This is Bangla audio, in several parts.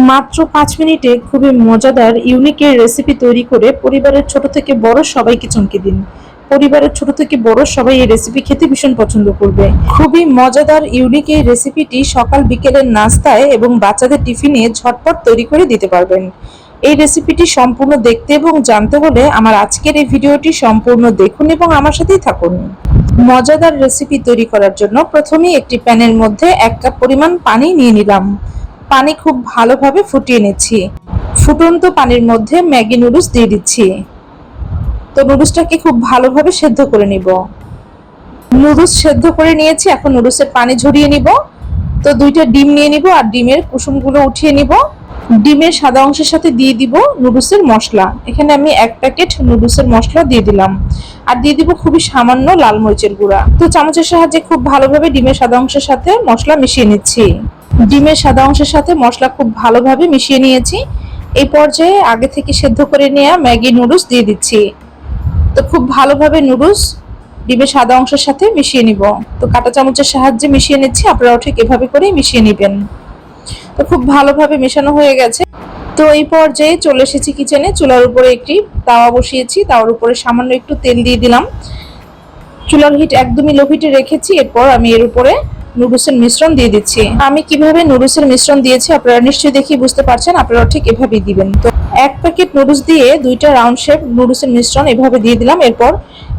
মাত্র পাঁচ মিনিটে খুবই মজাদার ইউনিকের রেসিপি তৈরি করে পরিবারের ছোট থেকে বড় সবাইকে চমকে দিন। পরিবারের ছোট থেকে বড় সবাই এই রেসিপি খেতে ভীষণ পছন্দ করবে। খুবই মজাদার ইউনিক এই রেসিপিটি সকাল বিকেলের নাস্তায় এবং বাচ্চাদের টিফিনে ঝটপট তৈরি করে দিতে পারবেন। এই রেসিপিটি সম্পূর্ণ দেখতে এবং জানতে হলে আমার আজকের এই ভিডিওটি সম্পূর্ণ দেখুন এবং আমার সাথেই থাকুন। মজাদার রেসিপি তৈরি করার জন্য প্রথমেই একটি প্যানের মধ্যে এক কাপ পরিমাণ পানি নিয়ে নিলাম। পানি খুব ভালোভাবে ফুটিয়ে নিচ্ছি। ফুটন্ত পানির মধ্যে ম্যাগি নুডলস দিয়ে দিচ্ছি। তো নুডলসটাকে খুব ভালোভাবে সেদ্ধ করে নিব। নুডলস সেদ্ধ করে নিয়েছি, এখন নুডলসের পানি ঝরিয়ে নিব। তো দুইটা ডিম নিয়ে নিব আর ডিমের কুসুমগুলো উঠিয়ে নিব। ডিমের সাদা অংশের সাথে দিয়ে দিব নুডলসের মশলা। এখানে আমি এক প্যাকেট নুডলসের মশলা দিয়ে দিলাম। আর দিয়ে দিব খুবই সামান্য লাল মরিচের গুঁড়া। তো চামচের সাহায্যে খুব ভালোভাবে ডিমের সাদা অংশের সাথে মশলা মিশিয়ে নিচ্ছি। ডিমের সাদা অংশের সাথে মশলা খুব ভালোভাবে মিশিয়ে নিয়েছি। এই পর্যায়ে আগে থেকে সেদ্ধ করে নেওয়া ম্যাগি নুডলস দিয়ে দিচ্ছি। তো খুব ভালোভাবে নুডলস ডিমের সাদা অংশের সাথে মিশিয়ে নিব। তো কাটা চামচের সাহায্যে মিশিয়ে নিচ্ছি। আপনারাও ঠিক এভাবে করেই মিশিয়ে নেবেন। তো খুব ভালোভাবে মেশানো হয়ে গেছে। তো এই পর্যায়ে চলে এসেছি কিচেনে চুলার উপরে একটি তাওয়া বসিয়েছি। তাওয়ার উপরে সামান্য একটু তেল দিয়ে দিলাম। চুলার হিট একদমই লো হিটে রেখেছি। এরপর আমি এর উপরে নুডলসের মিশ্রণ দিয়ে দিচ্ছি। আমি কীভাবে নুডলসের মিশ্রণ দিয়েছি আপনারা নিশ্চয়ই দেখি বুঝতে পারছেন। আপনারা ঠিক এভাবেই দিবেন। তো এক প্যাকেট নুডলস দিয়ে দুইটা রাউন্ড শেপ নুডলসের মিশ্রণ এভাবে দিয়ে দিলাম। এরপর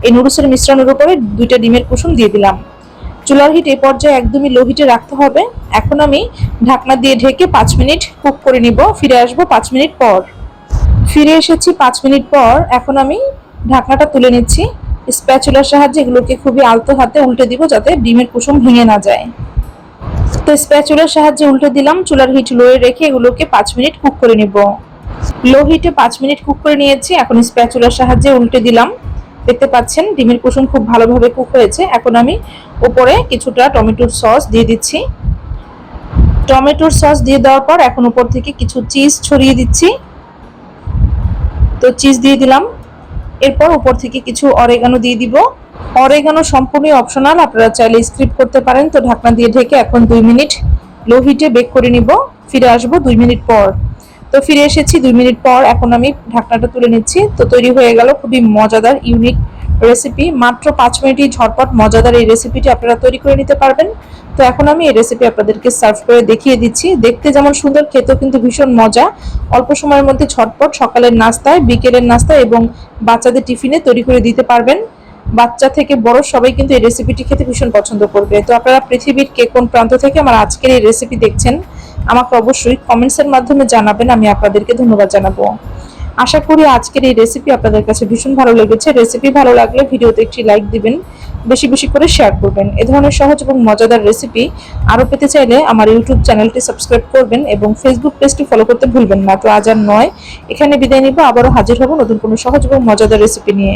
এই নুডলসের মিশ্রণের উপরে দুইটা ডিমের কুসুম দিয়ে দিলাম। চুলার হিট এই পর্যায়ে একদমই লো হিটে রাখতে হবে। এখন আমি ঢাকনা দিয়ে ঢেকে পাঁচ মিনিট কুক করে নিব। ফিরে আসব পাঁচ মিনিট পর। ফিরে এসেছি পাঁচ মিনিট পর। এখন আমি ঢাকনাটা তুলে নিচ্ছি। স্প্যাচুলার সাহায্যে এগুলোকে খুবই আলতো হাতে উল্টে দিব যাতে ডিমের কুসুম ভেঙে না যায়। তো স্প্যাচুলার সাহায্যে উল্টে দিলাম। চুলার হিট লোয়ে রেখে এগুলোকে পাঁচ মিনিট কুক করে নিব। লো হিটে পাঁচ মিনিট কুক করে নিয়েছি। এখন স্প্যাচুলার সাহায্যে উল্টে দিলাম। দেখতে পাচ্ছেন, ডিমের কুসুম খুব ভালোভাবে কুক হয়েছে। এখন আমি উপরে কিছুটা টমেটোর সস দিয়ে দিচ্ছি। টমেটোর সস দিয়ে দেওয়ার পর এখন উপর থেকে কিছু চিজ ছড়িয়ে দিচ্ছি। তো চিজ দিয়ে দিলাম। এরপর উপর থেকে কিছু অরেগানো দিয়ে দিব। অরেগানো সম্পূর্ণই অপশনাল আপনারা চাইলে স্ক্রিপ করতে পারেন। তো ঢাকনা দিয়ে ঢেকে এখন দুই মিনিট লো হিটে বেক করে নিব। ফিরে আসব দুই মিনিট পর। তো ফিরে এসেছি দুই মিনিট পর, এখন আমি ঢাকনাটা তুলে নিচ্ছি। তো তৈরি হয়ে গেল খুবই মজাদার ইউনিক রেসিপি মাত্র পাঁচ মিনিটই ঝটপট মজাদার এই রেসিপিটি আপনারা তৈরি করে নিতে পারবেন। তো এখন আমি এই রেসিপি আপনাদেরকে সার্ভ করে দেখিয়ে দিচ্ছি। দেখতে যেমন সুন্দর, খেতেও কিন্তু ভীষণ মজা। অল্প সময়ের মধ্যে ঝটপট সকালের নাস্তায়, বিকেলের নাস্তায় এবং বাচ্চাদের টিফিনে তৈরি করে দিতে পারবেন। বাচ্চা থেকে বড় সবাই কিন্তু এই রেসিপিটি খেতে ভীষণ পছন্দ করবে। তো আপনারা পৃথিবীর কে কোন প্রান্ত থেকে আমার আজকের এই রেসিপি দেখছেন আমাকে অবশ্যই কমেন্টসের মাধ্যমে জানাবেন, আমি আপনাদেরকে ধন্যবাদ জানাব। আশা করি আজকের এই রেসিপি আপনাদের কাছে ভীষণ ভালো লেগেছে। রেসিপি ভালো লাগলে ভিডিওতে একটি লাইক দিবেন, বেশি বেশি করে শেয়ার করবেন। এ ধরনের সহজ এবং মজাদার রেসিপি আরও পেতে চাইলে আমার ইউটিউব চ্যানেলটি সাবস্ক্রাইব করবেন এবং ফেসবুক পেজটি ফলো করতে ভুলবেন না। তো আজ আর নয়, এখানে বিদায় নিব। আবারও হাজির হব নতুন কোনো সহজ এবং মজাদার রেসিপি নিয়ে।